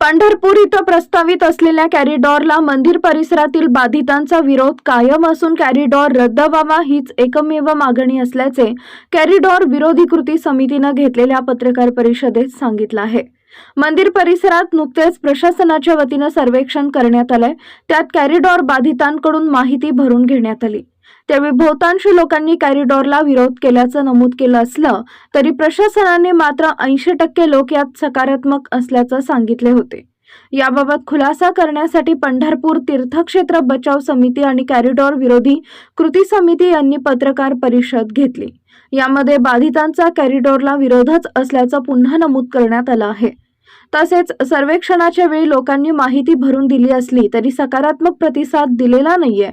पंढरपूर इथं प्रस्तावित असलेल्या कॅरिडॉरला मंदिर परिसरातील बाधितांचा विरोध कायम असून कॅरिडॉर रद्द व्हावा हीच एकमेव मागणी असल्याचे कॅरिडॉर विरोधी कृती समितीनं घेतलेल्या पत्रकार परिषदेत सांगितलं आहे. मंदिर परिसरात नुकतेच प्रशासनाच्या वतीनं सर्वेक्षण करण्यात आलंय. त्यात कॅरिडॉर बाधितांकडून माहिती भरून घेण्यात आली. त्यावेळी बहुतांश लोकांनी कॅरिडॉरला विरोध केल्याचं नमूद केलं असलं तरी प्रशासनाने मात्र ऐंशी टक्के लोक यात सकारात्मक असल्याचं सांगितले होते. याबाबत खुलासा करण्यासाठी पंढरपूर तीर्थक्षेत्र बचाव समिती आणि कॅरिडॉर विरोधी कृती समिती यांनी पत्रकार परिषद घेतली. यामध्ये बाधितांचा कॅरिडॉरला विरोधच असल्याचं पुन्हा नमूद करण्यात आलं आहे. तसेच सर्वेक्षणाच्या वेळी लोकांनी माहिती भरून दिली असली तरी सकारात्मक प्रतिसाद दिलेला नाहीये.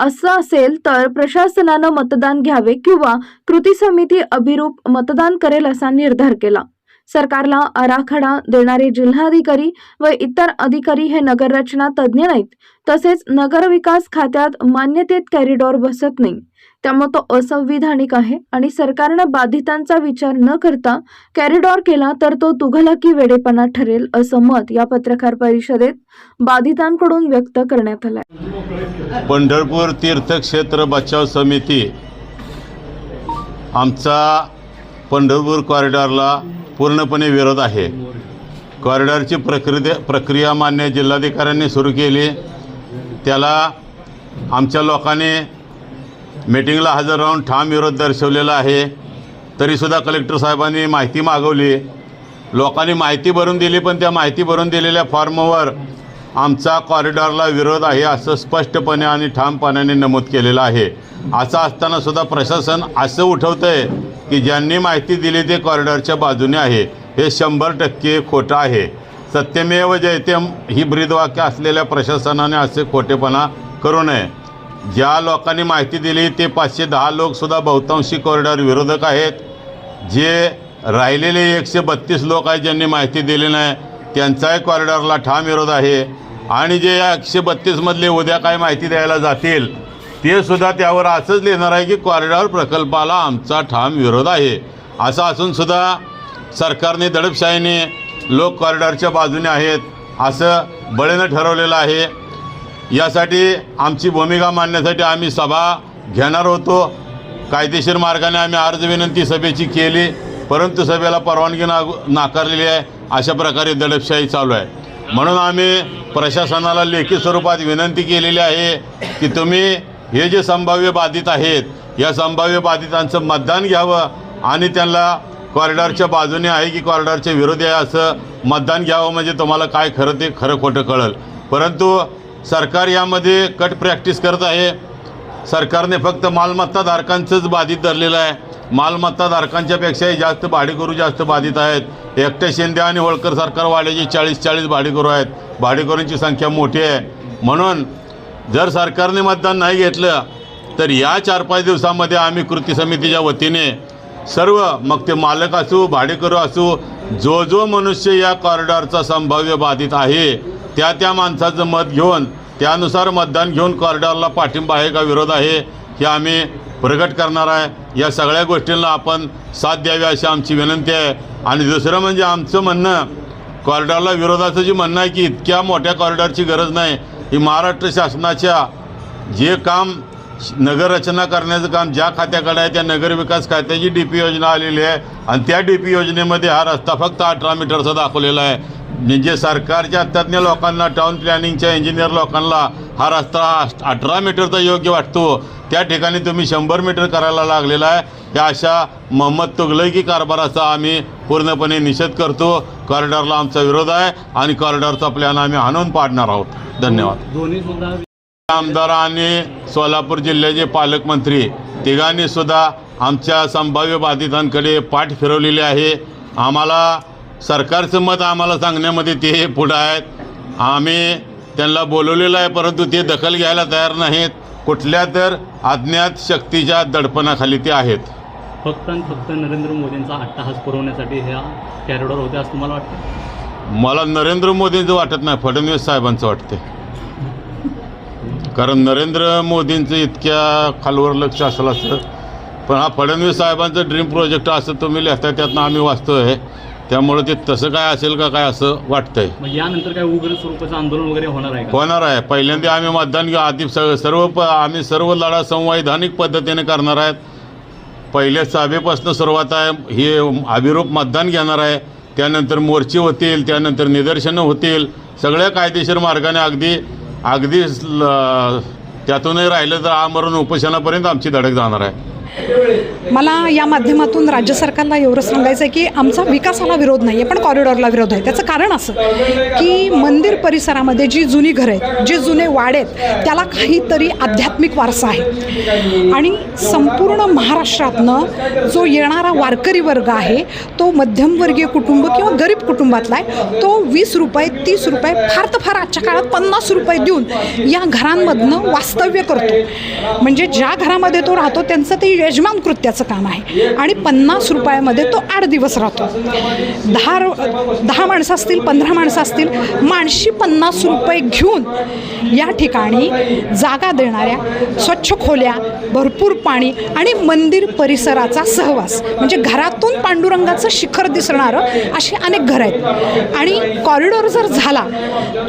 असं असेल तर प्रशासनानं मतदान घ्यावे किंवा कृती समिती अभिरूप मतदान करेल असा निर्धार केला. सरकारला आराखडा देणारे जिल्हाधिकारी व इतर अधिकारी हे नगररचना तज्ज्ञ नाहीत. तसेच नगरविकास खात्यात मान्यतेत कॅरिडॉर बसत नाही. त्यामुळे तो असंविधानिक आहे आणि सरकारनं बाधितांचा विचार न करता कॅरिडॉर केला तर तो तुघलकी वेडेपणा ठरेल असं मत या पत्रकार परिषदेत बाधितांकडून व्यक्त करण्यात आलं पंढरपूर तीर्थक्षेत्र बचाव समिती आमचा पंढरपूर कॉरिडॉरला पूर्णपणे विरोध आहे. कॉरिडॉरची प्रक्रिया प्रक्रिया मान्य जिल्हाधिकाऱ्यांनी सुरू केली. त्याला आमच्या लोकांनी मीटिंगला हजर राहून ठाम विरोध दर्शवलेला आहे. तरीसुद्धा कलेक्टर साहेबांनी माहिती मागवली. लोकांनी माहिती भरून दिली पण त्या माहिती भरून दिलेल्या फॉर्मवर आमचा कॉरिडॉरला विरोध आहे असं स्पष्टपणे आणि ठामपणाने नमूद केलेलं आहे. असं असताना सुद्धा प्रशासन असं उठवतं आहे की ज्यांनी माहिती दिली ते कॉरिडॉरच्या बाजूने आहे. हे शंभर टक्के खोटं आहे. सत्यमेव जयतेम ही ब्रीदवाक्य असलेल्या प्रशासनाने असे खोटेपणा करू नये. ज्या लोकांनी माहिती दिली ते पाचशे दहा लोकसुद्धा बहुतांशी कॉरिडॉर विरोधक आहेत. जे राहिलेले एकशे बत्तीस लोक आहेत ज्यांनी माहिती दिली नाही त्यांचाही कॉरिडॉरला ठाम विरोध आहे. आणि जे या एकशे बत्तीसमधले उद्या काय माहिती द्यायला जातील ते सुद्धा त्यावर असंच लिहिणार आहे की कॉरिडॉर प्रकल्पाला आमचा ठाम विरोध आहे. असं असूनसुद्धा सरकारने दडपशाहीने लोक कॉरिडॉरच्या बाजूने आहेत असं बळेनं ठरवलेलं आहे. यासाठी आमची भूमिका मांडण्यासाठी आम्ही सभा घेणार होतो. कायदेशीर मार्गाने आम्ही अर्ज विनंती सभेची केली परंतु सभेला परवानगी ना नाकारलेली आहे. अशा प्रकारे दडपशाही चालू आहे. म्हणून आम्ही प्रशासनाला लेखी स्वरूपात विनंती केलेली आहे की तुम्ही हे जे संभाव्य बाधित आहेत या संभाव्य बाधितांचं मतदान घ्यावं आणि त्यांना कॉरिडॉरच्या बाजूने आहे की कॉरिडॉरच्या विरोधी आहे असं मतदान घ्यावं म्हणजे तुम्हाला काय खरं ते खरं खोटं कळेल. परंतु सरकार यामध्ये कट प्रॅक्टिस करत आहे. सरकारने फक्त मालमत्ताधारकांचंच बाधित धरलेलं आहे. मालमत्ताधारकांच्यापेक्षाही जास्त भाडेकरू जास्त बाधित आहेत. एकट्या शिंदे आणि होळकर सरकार वाड्याची चाळीस चाळीस भाडेकरू आहेत. भाडेकरूंची संख्या मोठी आहे. म्हणून जर सरकारने मतदान नाही घेतलं तर या चार पाच दिवसामध्ये आम्ही कृती समितीच्या वतीने सर्व मग ते मालक असू भाडेकरू असू जो जो मनुष्य या कॉरिडॉरचा संभाव्य बाधित आहे त्या त्या माणसाचं मत घेऊन त्यानुसार मतदान घेऊन कॉरिडॉरला पाठिंबा आहे का विरोध आहे हे आम्ही प्रगट करणार आहे. या सगळ्या गोष्टींना आपण साथ द्यावी अशी आमची विनंती आहे. आणि दुसरं म्हणजे आमचं म्हणणं कॉरिडॉरला विरोधाचं जे म्हणणं आहे की इतक्या मोठ्या कॉरिडॉरची गरज नाही. ही महाराष्ट्र शासनाच्या जे काम नगररचना करण्याचं काम ज्या खात्याकडे आहे त्या नगरविकास खात्याची डी पी योजना आलेली आहे. आणि त्या डी पी योजनेमध्ये हा रस्ता फक्त अठरा मीटरचा दाखवलेला आहे. म्हणजे सरकारच्या तज्ज्ञ लोकांना टाऊन प्लॅनिंगच्या इंजिनियर लोकांना हा रस्ता अठरा मीटरचा योग्य वाटतो. त्या ठिकाणी तुम्ही शंभर मीटर करायला लागलेला आहे. या अशा मोहम्मद तुगलकी कारभाराचा आम्ही पूर्णपणे निषेध करतो. कॉरिडॉरला आमचा विरोध आहे आणि कॉरिडॉरचा प्लॅन आम्ही आणून पाडणार आहोत. धन्यवाद. आमदार आणि सोलापूर जिल्ह्याचे पालकमंत्री तिघांनी सुद्धा आमच्या संभाव्य बाधितांकडे पाठ फिरवलेली आहे. आम्हाला सरकारचं मत आम्हाला सांगण्यामध्ये ते पुढं आहेत. आम्ही त्यांना बोलवलेलं आहे परंतु ते दखल घ्यायला तयार नाहीत. कुठल्या तर अज्ञात शक्तीच्या दडपणाखाली ते आहेत. फक्त आणि फक्त नरेंद्र मोदींचा अट्टहास पुरवण्यासाठी ह्या कॅरिडॉर होते असं तुम्हाला वाटतं? मला नरेंद्र मोदींचं वाटत नाही फडणवीस साहेबांचं वाटते कारण नरेंद्र मोदींचं इतक्या खालवर लक्ष असलं असतं पण हा फडणवीस साहेबांचं ड्रीम प्रोजेक्ट असं तुम्ही लिहिताय त्यातनं आम्ही वाचतो आहे. त्यामुळं ते तसं काय असेल का काय असं वाटतंय. मग यानंतर काय उग्र स्वरूपाचं आंदोलन वगैरे होणार आहे का? होणार आहे. पहिल्यांदा आम्ही मतदान घेऊ. आधी स- सर्व प आम्ही सर्व लढा संवैधानिक पद्धतीने करणार आहेत. पहिल्या सभेपासून सुरुवात आहे. हे अभिरूप मतदान घेणार आहे. त्यानंतर मोर्चे होतील त्यानंतर निदर्शनं होतील. सगळ्या कायदेशीर मार्गाने अगदी अगदी ल- त्यातूनही राहिलं तर आमरण उपोषणापर्यंत आमची धडक जाणार आहे. मला या माध्यमातून राज्य सरकारला एवढं सांगायचं आहे की आमचा विकासाला विरोध नाही आहे पण कॉरिडॉरला विरोध आहे. त्याचं कारण असं की मंदिर परिसरामध्ये जी जुनी घरं आहेत जे जुने वाडे आहेत त्याला काहीतरी आध्यात्मिक वारसा आहे. आणि संपूर्ण महाराष्ट्रातनं जो येणारा वारकरी वर्ग आहे तो मध्यमवर्गीय कुटुंब किंवा गरीब कुटुंबातला आहे तो वीस रुपये तीस रुपये फार तर फार आजच्या काळात पन्नास रुपये देऊन या घरांमधनं वास्तव्य करतो. म्हणजे ज्या घरामध्ये तो राहतो त्यांचं ते यजमान कृत्याचं काम आहे. आणि पन्नास रुपयामध्ये तो आठ दिवस राहतो. दहा रो- दहा माणसं असतील पंधरा माणसं असतील माणशी पन्नास रुपये घेऊन या ठिकाणी जागा देणाऱ्या स्वच्छ खोल्या भरपूर पाणी आणि मंदिर परिसराचा सहवास. म्हणजे घरातून पांडुरंगाचं शिखर दिसणारं अशी अनेक घरं आहेत. आणि कॉरिडॉर जर झाला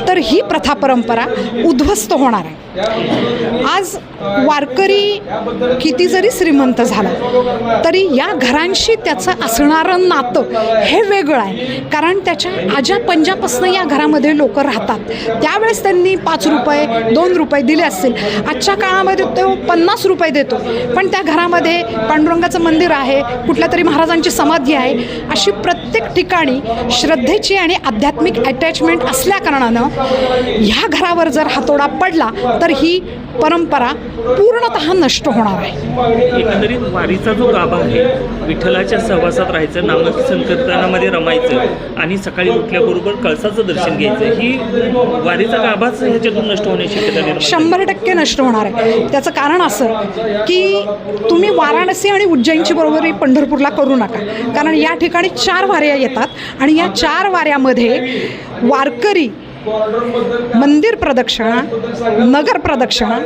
तर ही प्रथा परंपरा उद्ध्वस्त होणार आहे. आज वारकरी किती जरी श्रीमंत झाला तरी या घरांशी त्याचं असणारं नातं हे वेगळं आहे. कारण त्याच्या आजा पंजापासनं या घरामध्ये लोक राहतात. त्यावेळेस त्यांनी पाच रुपये दोन रुपये दिले असतील. आजच्या काळामध्ये तो पन्नास रुपये देतो. पण त्या घरामध्ये पांडुरंगाचं मंदिर आहे कुठल्या तरी महाराजांची समाधी आहे अशी प्रत्येक ठिकाणी श्रद्धेची आणि आध्यात्मिक अटॅचमेंट असल्याकारणानं ह्या घरावर जर हातोडा पडला तर ही परंपरा पूर्णतः नष्ट होणार आहे. एकंदरीत वारीचा जो गाभा आहे विठ्ठलाच्या सहवासात राहायचं नाम संकीर्तनामध्ये रमायचं आणि सकाळी उठल्याबरोबर कळसाचं दर्शन घ्यायचं ही वारीचा गाभाच ह्याच्यातून नष्ट होण्याची शक्यता. शंभर टक्के नष्ट होणार आहे. त्याचं कारण असं की तुम्ही वाराणसी आणि उज्जैनची बरोबरी पंढरपूरला करू नका. कारण या ठिकाणी चार वाऱ्या येतात आणि या चार वाऱ्यामध्ये वारकरी मंदिर प्रदक्षिणा नगर प्रदक्षिणा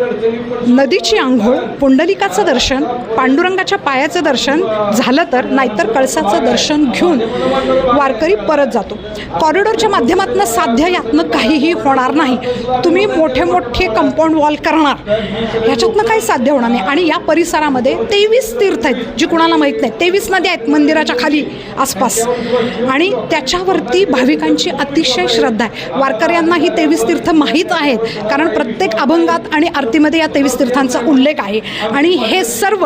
नदीची आंघोळ पुंडलिकाचं दर्शन पांडुरंगाच्या पायाचं दर्शन झालं तर नाहीतर कळसाचं दर्शन घेऊन वारकरी परत जातो. कॉरिडॉरच्या माध्यमातून साध्य यातनं काहीही होणार नाही. तुम्ही मोठे मोठे कंपाऊंड वॉल करणार. ह्याच्यातनं काही साध्य होणार नाही. आणि या परिसरामध्ये तेवीस तीर्थ आहेत जी कुणाला माहीत नाही. तेवीस नद्या आहेत मंदिराच्या खाली आसपास. आणि त्याच्यावरती भाविकांची अतिशय श्रद्धा आहे. वारकऱ्यांना ही तेवीस तीर्थ माहीत आहेत. कारण प्रत्येक अभंगात आणि आरतीमध्ये या तेवीस तीर्थांचा उल्लेख आहे. आणि हे सर्व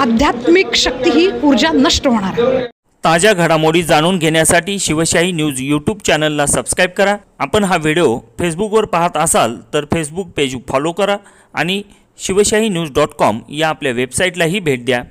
आध्यात्मिक शक्ती ही ऊर्जा नष्ट होणार आहे. ताज्या घडामोडी जाणून घेण्यासाठी शिवशाही न्यूज यूट्यूब चॅनलला सबस्क्राईब करा. आपण हा व्हिडिओ फेसबुकवर पाहत असाल तर फेसबुक पेज फॉलो करा आणि शिवशाही न्यूज डॉट कॉम या आपल्या वेबसाईटलाही भेट द्या.